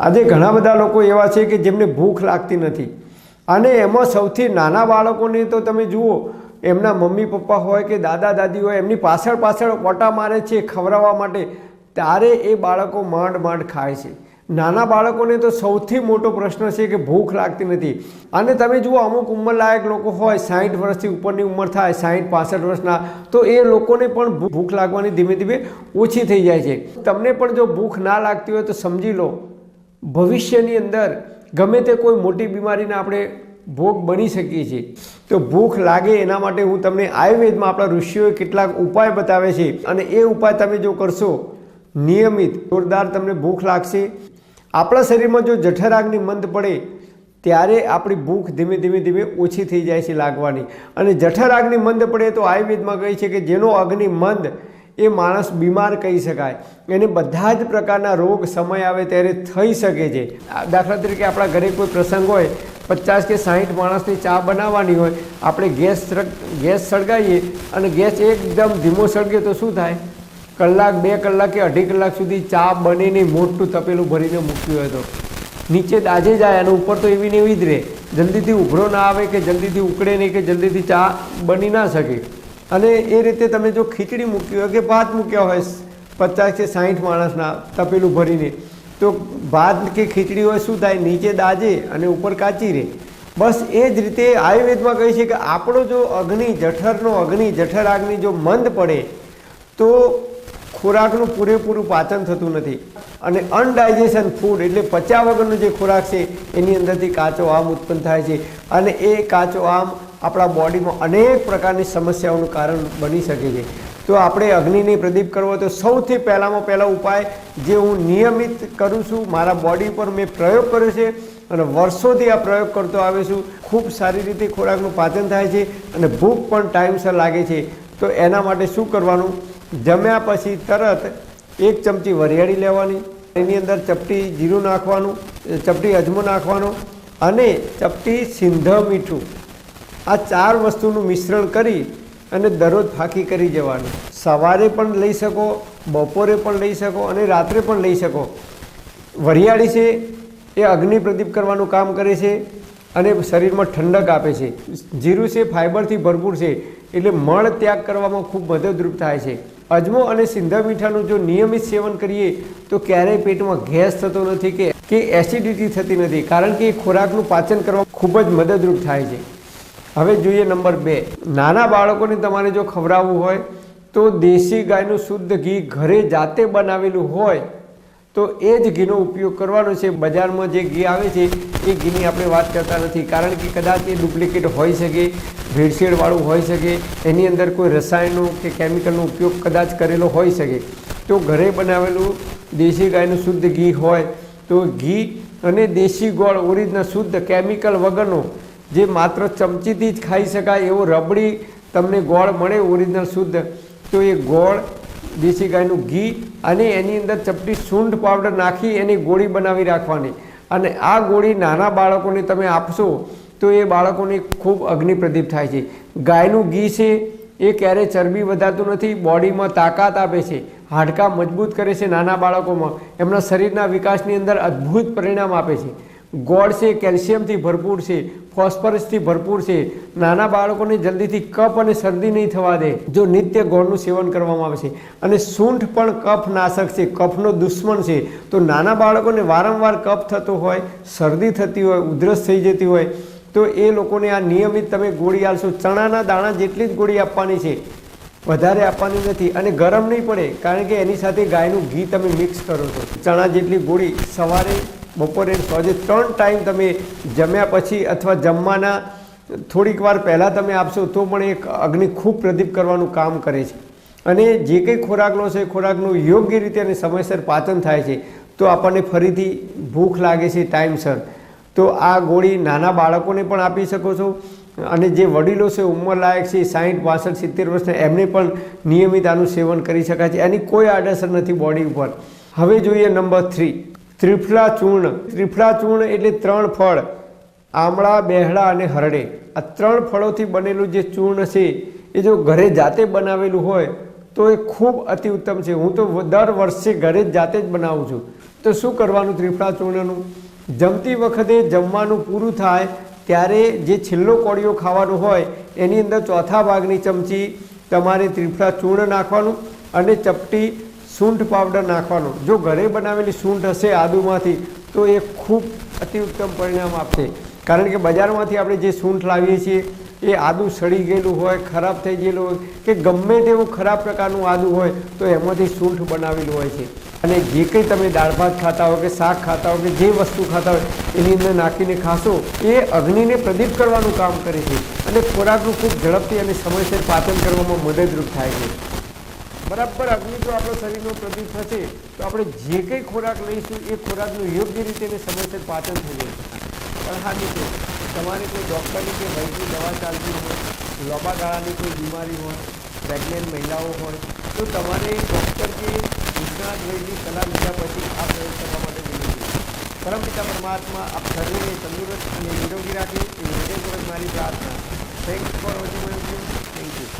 આજે ઘણા બધા લોકો એવા છે કે જેમને ભૂખ લાગતી નથી. અને એમાં સૌથી નાના બાળકોને તો તમે જુઓ, એમના મમ્મી પપ્પા હોય કે દાદા દાદી હોય, એમની પાછળ પાછળ ઓટા મારે છે ખવડાવવા માટે, ત્યારે એ બાળકો માંડ માંડ ખાય છે. નાના બાળકોને તો સૌથી મોટો પ્રશ્ન છે કે ભૂખ લાગતી નથી. અને તમે જુઓ, અમુક ઉંમરલાયક લોકો હોય સાઠ વર્ષથી ઉપરની ઉંમર થાય સાઠ પાસઠ વર્ષના, તો એ લોકોને પણ ભૂખ લાગવાની ધીમે ધીમે ઓછી થઈ જાય છે. તમને પણ જો ભૂખ ના લાગતી હોય તો સમજી લો ભવિષ્યની અંદર ગમે તે કોઈ મોટી બીમારીને આપણે ભોગ બની શકીએ છીએ. તો ભૂખ લાગે એના માટે હું તમને આયુર્વેદમાં આપણા ઋષિઓએ કેટલાક ઉપાય બતાવે છે અને એ ઉપાય તમે જો કરશો, નિયમિત જોરદાર તમને ભૂખ લાગશે. આપણા શરીરમાં જો જઠરાગ્નિ મંદ પડે, ત્યારે આપણી ભૂખ ધીમે ધીમે ધીમે ઓછી થઈ જાય છે લાગવાની. અને જઠરાગની મંદ પડે તો આયુર્વેદમાં કહે છે કે જેનો અગ્નિ મંદ એ માણસ બીમાર કહી શકાય. એને બધા જ પ્રકારના રોગ સમય આવે ત્યારે થઈ શકે છે. દાખલા તરીકે આપણા ઘરે કોઈ પ્રસંગ હોય, પચાસ કે સાહીઠ માણસની ચા બનાવવાની હોય, આપણે ગેસ ગેસ સળગાવીએ અને ગેસ એકદમ ધીમો સળગે તો શું થાય? કલાક, બે કલાક કે અઢી કલાક સુધી ચા બનીને મોટું તપેલું ભરીને મૂક્યું હતું નીચે દાજે જાય અને ઉપર તો એવી ને એવી જ રહે. જલ્દીથી ઉભરો ના આવે કે જલ્દીથી ઉકળે નહીં કે જલ્દીથી ચા બની ના શકે. અને એ રીતે તમે જો ખીચડી મૂકી હોય કે ભાત મૂક્યા હોય, પચાસ કે સાહીઠ માણસના તપેલું ભરીને, તો ભાત કે ખીચડી હોય શું થાય? નીચે દાજે અને ઉપર કાચી રહે બસ એ જ રીતે આયુર્વેદમાં કહે છે કે આપણો જો અગ્નિ, જઠરનો અગ્નિ, જઠર આગની જો મંદ પડે, તો ખોરાકનું પૂરેપૂરું પાચન થતું નથી. અને અનડાયજેશન ફૂડ એટલે પચ્યા વગરનો જે ખોરાક છે, એની અંદરથી કાચો આમ ઉત્પન્ન થાય છે. અને એ કાચો આમ આપણા બોડીમાં અનેક પ્રકારની સમસ્યાઓનું કારણ બની શકે છે. તો આપણે અગ્નિને પ્રદીપ કરવો તો સૌથી પહેલાંમાં પહેલો ઉપાય જે હું નિયમિત કરું છું, મારા બોડી પર મેં પ્રયોગ કર્યો છે અને વર્ષોથી આ પ્રયોગ કરતો આવ્યો છું. ખૂબ સારી રીતે ખોરાકનું પાચન થાય છે અને ભૂખ પણ ટાઈમસર લાગે છે. તો એના માટે શું કરવાનું? જમ્યા પછી તરત એક ચમચી વરિયાળી લેવાની, એની અંદર ચપટી જીરું નાખવાનું, ચપટી અજમો નાખવાનો અને ચપટી સિંધ મીઠું આ ચાર વસ્તુનું મિશ્રણ કરી અને દરરોજ ફાંકી કરી જવાનું. સવારે પણ લઈ શકો, બપોરે પણ લઈ શકો અને રાત્રે પણ લઈ શકો. વરિયાળી છે એ અગ્નિ પ્રદીપ કરવાનું કામ કરે છે અને શરીરમાં ઠંડક આપે છે. જીરું છે ફાઇબરથી ભરપૂર છે, એટલે મળ ત્યાગ કરવામાં ખૂબ મદદરૂપ થાય છે. અજમો અને સિંધા મીઠાનું જો નિયમિત સેવન કરીએ, તો ક્યારેય પેટમાં ગેસ થતો નથી કે એસિડિટી થતી નથી, કારણ કે એ ખોરાકનું પાચન કરવામાં ખૂબ જ મદદરૂપ થાય છે. હવે જોઈએ નંબર બે. નાના બાળકોને તમારે જો ખવડાવવું હોય, તો દેશી ગાયનું શુદ્ધ ઘી ઘરે જાતે બનાવેલું હોય, તો એ જ ઘીનો ઉપયોગ કરવાનો છે. બજારમાં જે ઘી આવે છે, એ ઘીની આપણે વાત કરતા નથી. કારણ કે કદાચ એ ડુપ્લિકેટ હોઈ શકે, ભેળસેળવાળું હોઈ શકે, એની અંદર કોઈ રસાયણનો કે કેમિકલનો ઉપયોગ કદાચ કરેલો હોઈ શકે. તો ઘરે બનાવેલું દેશી ગાયનું શુદ્ધ ઘી હોય, તો ઘી અને દેશી ગોળ ઓરિજિનલ શુદ્ધ કેમિકલ વગરનો જે માત્ર ચમચીથી જ ખાઈ શકાય એવો રબડી તમને ગોળ મળે ઓરિજિનલ શુદ્ધ, તો એ ગોળ, દેશી ગાયનું ઘી અને એની અંદર ચપટી સૂંઢ પાવડર નાખી એની ગોળી બનાવી રાખવાની. અને આ ગોળી નાના બાળકોને તમે આપશો, તો એ બાળકોને ખૂબ અગ્નિપ્રદીપ થાય છે. ગાયનું ઘી છે, એ ક્યારેય ચરબી વધારતું નથી, બોડીમાં તાકાત આપે છે, હાડકાં મજબૂત કરે છે નાના બાળકોમાં. એમના શરીરના વિકાસની અંદર અદ્ભુત પરિણામ આપે છે. ગોળ છે, કેલ્શિયમથી ભરપૂર છે ફોસ્ફરસથી ભરપૂર છે. નાના બાળકોને જલ્દીથી કફ અને શરદી નહીં થવા દે. જો નિત્ય ગોળનું સેવન કરવામાં આવે છે અને સૂંઠ પણ કફ નાશક છે, કફનો દુશ્મન છે, તો નાના બાળકોને વારંવાર કફ થતો હોય, શરદી થતી હોય, ઉધરસ થઈ જતી હોય, તો એ લોકોને આ નિયમિત તમે ગોળી આપશો ચણાના દાણા જેટલી જ ગોળી આપવાની છે, વધારે આપવાની નથી અને ગરમ નહીં પડે, કારણ કે એની સાથે ગાયનું ઘી તમે મિક્સ કરો છો. ચણા જેટલી ગોળી સવારે બપોરે સાંજે ત્રણ ટાઈમ તમે જમ્યા પછી અથવા જમવાના થોડીક વાર પહેલાં તમે આપશો તો પણ એક અગ્નિ ખૂબ પ્રદીપ કરવાનું કામ કરે છે. અને જે કંઈ ખોરાકનો છે એ ખોરાકનું યોગ્ય રીતે અને સમયસર પાચન થાય છે, તો આપણને ફરીથી ભૂખ લાગે છે ટાઈમસર તો આ ગોળી નાના બાળકોને પણ આપી શકો છો. અને જે વડીલો છે ઉંમરલાયક છે સાઠ પાસઠ, સિત્તેર વર્ષના, એમને પણ નિયમિત આનું સેવન કરી શકાય છે. એની કોઈ આડઅસર નથી બોડી ઉપર. હવે જોઈએ નંબર થ્રી ત્રિફળા ચૂર્ણ. ત્રિફળા ચૂર્ણ એટલે ત્રણ ફળ. આમળા બેહડા અને હરડે. આ ત્રણ ફળોથી બનેલું જે ચૂર્ણ છે, એ જો ઘરે જાતે બનાવેલું હોય, તો એ ખૂબ અતિ ઉત્તમ છે. હું તો દર વર્ષે ઘરે જાતે જ બનાવું છું. તો શું કરવાનું ત્રિફળા ચૂર્ણનું? જમતી વખતે જમવાનું પૂરું થાય, ત્યારે જે છેલ્લો કોળિયો ખાવાનો હોય, એની અંદર ચોથા ભાગની ચમચી તમારે ત્રિફળા ચૂર્ણ નાખવાનું અને ચપટી સૂંઠ પાવડર નાખવાનો. જો ઘરે બનાવેલી સૂંઠ હશે આદુમાંથી, તો એ ખૂબ અતિ ઉત્તમ પરિણામ આપશે. કારણ કે બજારમાંથી આપણે જે સૂંઠ લાવીએ છીએ, એ આદુ સડી ગયેલું હોય, ખરાબ થઈ ગયેલું હોય, કે ગમે તેવું ખરાબ પ્રકારનું આદુ હોય, તો એમાંથી સૂંઠ બનાવેલું હોય છે. અને જે કંઈ તમે દાળ ભાત ખાતા હો કે શાક ખાતા હો કે જે વસ્તુ ખાતા હોય એની અંદર નાખીને ખાશો, એ અગ્નિને પ્રદીપ કરવાનું કામ કરે છે. અને ખોરાકનું ખૂબ ઝડપથી અને સમયસર પાચન કરવામાં મદદરૂપ થાય છે. બરાબર અગ્નિ જો આપણો શરીરનો પ્રદીપ થશે, તો આપણે જે કંઈ ખોરાક લઈશું, એ ખોરાકનું યોગ્ય રીતે અને સમયસર પાચન થઈ જશે પણ હા મિત્રો, તમારે કોઈ ડૉક્ટરની કે વૈદ્યની દવા ચાલતી હોય, લાંબા ગાળાની કોઈ બીમારી હોય પ્રેગ્નેન્ટ મહિલાઓ હોય, તો તમારે ડૉક્ટર કે નિષ્ણાત વૈદ્યની સલાહ લીધા પછી આ પ્રયોગ કરવા માટે વિનંતી પરમપિતા પરમાત્મા, આપ સર્વેને તંદુરસ્ત અને નિરોગી રાખે, એ હૃદયપૂર્વક મારી પ્રાર્થના. Thanks for watching thank you